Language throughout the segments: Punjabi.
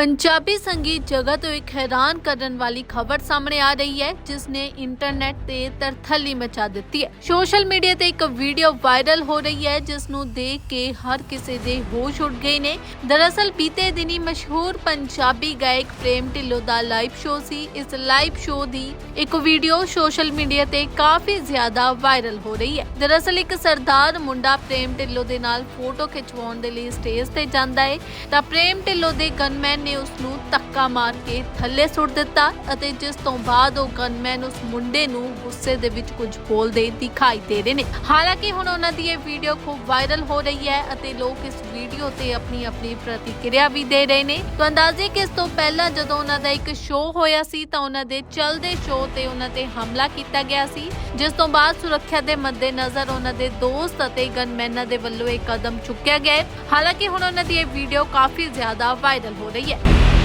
ਪੰਜਾਬੀ ਸੰਗੀਤ ਜਗਤ ਤੋਂ ਇੱਕ ਹੈਰਾਨ ਕਰਨ ਵਾਲੀ ਖਬਰ ਸਾਹਮਣੇ ਆ ਰਹੀ ਹੈ, ਜਿਸ ਨੇ ਇੰਟਰਨੈਟ ਤੇ ਤਰਥੱਲੀ ਮਚਾ ਦਿੱਤੀ ਹੈ। ਸੋਸ਼ਲ ਮੀਡੀਆ ਤੇ ਇੱਕ ਵੀਡੀਓ ਵਾਇਰਲ ਹੋ ਰਹੀ ਹੈ ਜਿਸ ਨੂੰ ਦੇਖ ਕੇ ਹਰ ਕਿਸੇ ਦੇ ਹੋਸ਼ ਉੱਡ ਗਏ ਨੇ। ਦਰਅਸਲ, ਬੀਤੇ ਦਿਨੀ ਮਸ਼ਹੂਰ ਪੰਜਾਬੀ ਗਾਇਕ ਪ੍ਰੇਮ ਢਿੱਲੋਂ ਦਾ ਲਾਈਵ ਸ਼ੋਅ ਸੀ। ਇਸ ਲਾਈਵ ਸ਼ੋਅ ਦੀ ਇੱਕ ਵੀਡੀਓ ਸੋਸ਼ਲ ਮੀਡੀਆ ਤੇ ਕਾਫੀ ਜ਼ਿਆਦਾ ਵਾਇਰਲ ਹੋ ਰਹੀ ਹੈ। ਦਰਅਸਲ, ਇੱਕ ਸਰਦਾਰ ਮੁੰਡਾ ਪ੍ਰੇਮ ਢਿੱਲੋਂ ਦੇ ਨਾਲ ਫੋਟੋ ਖਿਚਵਾਉਣ ਦੇ ਲਈ ਸਟੇਜ ਤੇ ਜਾਂਦਾ ਹੈ। ਤਾਂ ਪ੍ਰੇਮ ਢਿੱਲੋਂ ਦੇ ਗਨਮੈਨ ਨੇ ਉਸ ਨੂੰ ਧੱਕਾ ਮਾਰ ਕੇ ਥੱਲੇ ਸੁੱਟ ਦਿੱਤਾ ਅਤੇ ਜਿਸ ਤੋਂ ਬਾਅਦ ਉਹ ਗਨਮੈਨ ਉਸ ਮੁੰਡੇ ਨੂੰ ਗੁੱਸੇ ਦੇ ਵਿੱਚ ਕੁਝ ਬੋਲਦੇ ਦਿਖਾਈ ਦੇ ਰਹੇ ਨੇ। ਹਾਲਾਂਕਿ ਹੁਣ ਉਹਨਾਂ ਦੀ ਇਹ ਵੀਡੀਓ ਖੂਬ ਵਾਇਰਲ ਹੋ ਰਹੀ ਹੈ ਅਤੇ ਲੋਕ ਇਸ ਵੀਡੀਓ ਤੇ ਆਪਣੀ ਆਪਣੀ ਪ੍ਰਤੀਕਿਰਿਆ ਵੀ ਦੇ ਰਹੇ ਨੇ। ਤਾਂ ਅੰਦਾਜ਼ੇ ਕਿ ਇਸ ਤੋਂ ਪਹਿਲਾਂ ਜਦੋਂ ਉਹਨਾਂ ਦਾ ਇੱਕ ਸ਼ੋਅ ਹੋਇਆ ਸੀ ਤਾਂ ਉਹਨਾਂ ਦੇ ਚੱਲਦੇ ਸ਼ੋਅ ਤੇ ਉਹਨਾਂ ਤੇ ਹਮਲਾ ਕੀਤਾ ਗਿਆ ਸੀ। ਜਿਸ ਤੋਂ ਬਾਅਦ ਸੁਰੱਖਿਆ ਦੇ ਮੱਦੇਨਜ਼ਰ ਉਹਨਾਂ ਦੇ ਦੋਸਤ ਅਤੇ ਗਨਮੈਨਾਂ ਦੇ ਵੱਲੋਂ ਇਹ ਕਦਮ ਚੁੱਕਿਆ ਗਿਆ ਹਾਲਾਂਕਿ ਹੁਣ ਉਹਨਾਂ ਦੀ ਇਹ ਵੀਡੀਓ ਕਾਫੀ ਜ਼ਿਆਦਾ ਵਾਇਰਲ ਹੋ ਰਹੀ ਹੈ। Thank you.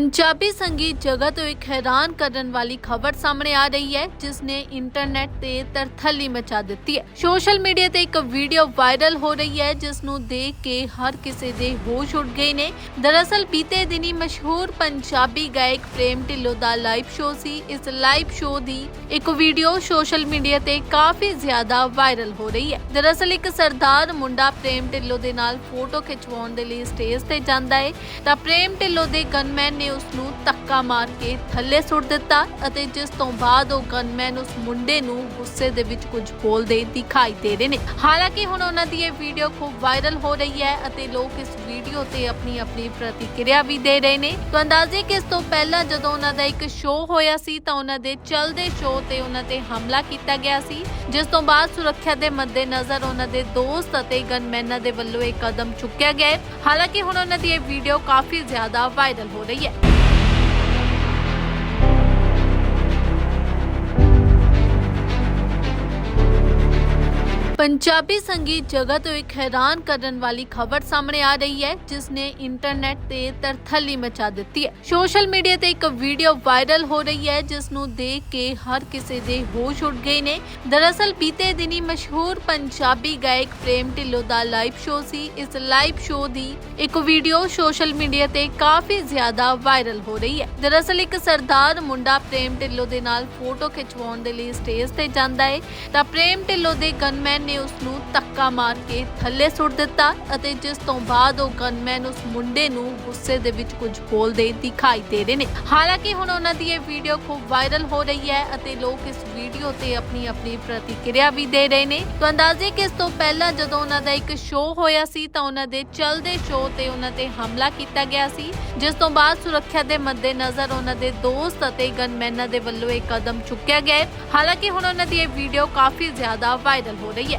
ਪੰਜਾਬੀ ਸੰਗੀਤ ਜਗਤ ਤੋਂ ਇੱਕ ਹੈਰਾਨ ਕਰਨ ਵਾਲੀ ਖਬਰ ਸਾਹਮਣੇ ਆ ਰਹੀ ਹੈ, ਜਿਸ ਨੇ ਇੰਟਰਨੈਟ ਤੇ ਤਰਥੱਲੀ ਮਚਾ ਦਿੱਤੀ ਹੈ। ਸੋਸ਼ਲ ਮੀਡੀਆ ਤੇ ਇੱਕ ਵੀਡੀਓ ਵਾਇਰਲ ਹੋ ਰਹੀ ਹੈ, ਜਿਸ ਨੂੰ ਦੇਖ ਕੇ ਹਰ ਕਿਸੇ ਦੇ ਹੋਸ਼ ਉੱਡ ਗਏ ਨੇ। ਦਰਅਸਲ ਬੀਤੇ ਦਿਨੀ ਮਸ਼ਹੂਰ ਪੰਜਾਬੀ ਗਾਇਕ ਪ੍ਰੇਮ ਢਿੱਲੋਂ ਦਾ ਲਾਈਵ ਸ਼ੋਅ ਸੀ। ਇਸ ਲਾਈਵ ਸ਼ੋਅ ਦੀ ਇੱਕ ਵੀਡੀਓ ਸੋਸ਼ਲ ਮੀਡੀਆ ਤੇ ਕਾਫੀ ਜ਼ਿਆਦਾ ਵਾਇਰਲ ਹੋ ਰਹੀ ਹੈ। ਦਰਅਸਲ ਇੱਕ ਸਰਦਾਰ ਮੁੰਡਾ ਪ੍ਰੇਮ ਢਿੱਲੋਂ ਦੇ ਨਾਲ ਫੋਟੋ ਖਿਚਵਾਉਣ ਦੇ ਲਈ ਸਟੇਜ ਤੇ ਜਾਂਦਾ ਹੈ। ਤਾਂ ਪ੍ਰੇਮ ਢਿੱਲੋਂ ਦੇ ਗਨਮੈਨ ਨੇ ਉਸ ਨੂੰ ਧੱਕਾ ਮਾਰ ਕੇ ਥੱਲੇ ਸੁੱਟ ਦਿੱਤਾ ਅਤੇ ਜਿਸ ਤੋਂ ਬਾਅਦ ਉਹ ਗਨਮੈਨ ਉਸ ਮੁੰਡੇ ਨੂੰ ਗੁੱਸੇ ਦੇ ਵਿੱਚ ਕੁਝ ਬੋਲਦੇ ਦਿਖਾਈ ਦੇ ਰਹੇ ਨੇ। ਹਾਲਾਂਕਿ ਹੁਣ ਉਹਨਾਂ ਦੀ ਇਹ ਵੀਡੀਓ ਖੂਬ ਵਾਇਰਲ ਹੋ ਰਹੀ ਹੈ ਅਤੇ ਲੋਕ ਇਸ ਵੀਡੀਓ ਤੇ ਆਪਣੀ ਆਪਣੀ ਪ੍ਰਤੀਕਿਰਿਆ ਵੀ ਦੇ ਰਹੇ ਨੇ। ਤਾਂ ਅੰਦਾਜ਼ੇ ਕਿ ਇਸ ਤੋਂ ਪਹਿਲਾਂ ਜਦੋਂ ਉਹਨਾਂ ਦਾ ਇੱਕ ਸ਼ੋਅ ਹੋਇਆ ਸੀ ਤਾਂ ਉਹਨਾਂ ਦੇ ਚੱਲਦੇ ਸ਼ੋਅ ਤੇ ਉਹਨਾਂ ਤੇ ਹਮਲਾ ਕੀਤਾ ਗਿਆ ਸੀ। ਜਿਸ ਤੋਂ ਬਾਅਦ ਸੁਰੱਖਿਆ ਦੇ ਮੱਦੇਨਜ਼ਰ ਉਹਨਾਂ ਦੇ ਦੋਸਤ ਅਤੇ ਗਨਮੈਨਾਂ ਦੇ ਵੱਲੋਂ ਇਹ ਕਦਮ ਚੁੱਕਿਆ ਗਿਆ ਹਾਲਾਂਕਿ ਹੁਣ ਉਹਨਾਂ ਦੀ ਇਹ ਵੀਡੀਓ ਕਾਫੀ ਜ਼ਿਆਦਾ ਵਾਇਰਲ ਹੋ ਰਹੀ ਹੈ। ਪੰਜਾਬੀ ਸੰਗੀਤ ਜਗਤ ਤੋਂ ਇੱਕ ਹੈਰਾਨ ਕਰਨ ਵਾਲੀ ਖਬਰ ਸਾਹਮਣੇ ਆ ਰਹੀ ਹੈ, ਜਿਸ ਨੇ ਇੰਟਰਨੈਟ ਤੇ ਤਰਥੱਲੀ ਮਚਾ ਦਿੱਤੀ ਹੈ। ਸੋਸ਼ਲ ਮੀਡੀਆ ਤੇ ਇੱਕ ਵੀਡੀਓ ਵਾਇਰਲ ਹੋ ਰਹੀ ਹੈ, ਜਿਸ ਨੂੰ ਦੇਖ ਕੇ ਹਰ ਕਿਸੇ ਦੇ ਹੋਸ਼ ਉੱਡ ਗਏ ਨੇ। ਦਰਅਸਲ ਬੀਤੇ ਦਿਨੀ ਮਸ਼ਹੂਰ ਪੰਜਾਬੀ ਗਾਇਕ ਪ੍ਰੇਮ ਢਿੱਲੋਂ ਦਾ ਲਾਈਵ ਸ਼ੋਅ ਸੀ। ਇਸ ਲਾਈਵ ਸ਼ੋਅ ਦੀ ਇੱਕ ਵੀਡੀਓ ਸੋਸ਼ਲ ਮੀਡੀਆ ਤੇ ਕਾਫੀ ਜ਼ਿਆਦਾ ਵਾਇਰਲ ਹੋ ਰਹੀ ਹੈ। ਦਰਅਸਲ ਇੱਕ ਸਰਦਾਰ ਮੁੰਡਾ ਪ੍ਰੇਮ ਢਿੱਲੋਂ ਦੇ ਨਾਲ ਫੋਟੋ ਖਿਚਵਾਉਣ ਦੇ ਲਈ ਸਟੇਜ ਤੇ ਜਾਂਦਾ ਹੈ। ਤਾਂ ਪ੍ਰੇਮ ਢਿੱਲੋਂ ਦੇ ਗਨਮੈਨ ਨੇ ਉਸ ਨੂੰ ਧੱਕਾ ਮਾਰ ਕੇ ਥੱਲੇ ਸੁੱਟ ਦਿੱਤਾ ਅਤੇ ਜਿਸ ਤੋਂ ਬਾਅਦ ਉਹ ਗਨਮੈਨ ਉਸ ਮੁੰਡੇ ਨੂੰ ਗੁੱਸੇ ਦੇ ਵਿੱਚ ਕੁਝ ਬੋਲਦੇ ਦਿਖਾਈ ਦੇ ਰਹੇ ਨੇ। ਹਾਲਾਂਕਿ ਹੁਣ ਉਹਨਾਂ ਦੀ ਇਹ ਵੀਡੀਓ ਖੂਬ ਵਾਇਰਲ ਹੋ ਰਹੀ ਹੈ ਅਤੇ ਲੋਕ ਇਸ ਵੀਡੀਓ ਤੇ ਆਪਣੀ ਆਪਣੀ ਪ੍ਰਤੀਕਿਰਿਆ ਵੀ ਦੇ ਰਹੇ ਨੇ। ਤਾਂ ਅੰਦਾਜ਼ੇ ਕਿ ਇਸ ਤੋਂ ਪਹਿਲਾਂ ਜਦੋਂ ਉਹਨਾਂ ਦਾ ਇੱਕ ਸ਼ੋਅ ਹੋਇਆ ਸੀ ਤਾਂ ਉਹਨਾਂ ਦੇ ਚੱਲਦੇ ਸ਼ੋਅ ਤੇ ਉਹਨਾਂ ਤੇ ਹਮਲਾ ਕੀਤਾ ਗਿਆ ਸੀ। ਜਿਸ ਤੋਂ ਬਾਅਦ ਸੁਰੱਖਿਆ ਦੇ ਮੱਦੇ ਨਜ਼ਰ ਉਹਨਾਂ ਦੇ ਦੋਸਤ ਅਤੇ ਗਨਮੈਨਾਂ ਦੇ ਵੱਲੋਂ ਇਹ ਕਦਮ ਚੁੱਕਿਆ ਗਿਆ ਹਾਲਾਂਕਿ ਹੁਣ ਉਹਨਾਂ ਦੀ ਇਹ ਵੀਡੀਓ ਕਾਫੀ ਜ਼ਿਆਦਾ ਵਾਇਰਲ ਹੋ ਰਹੀ ਹੈ।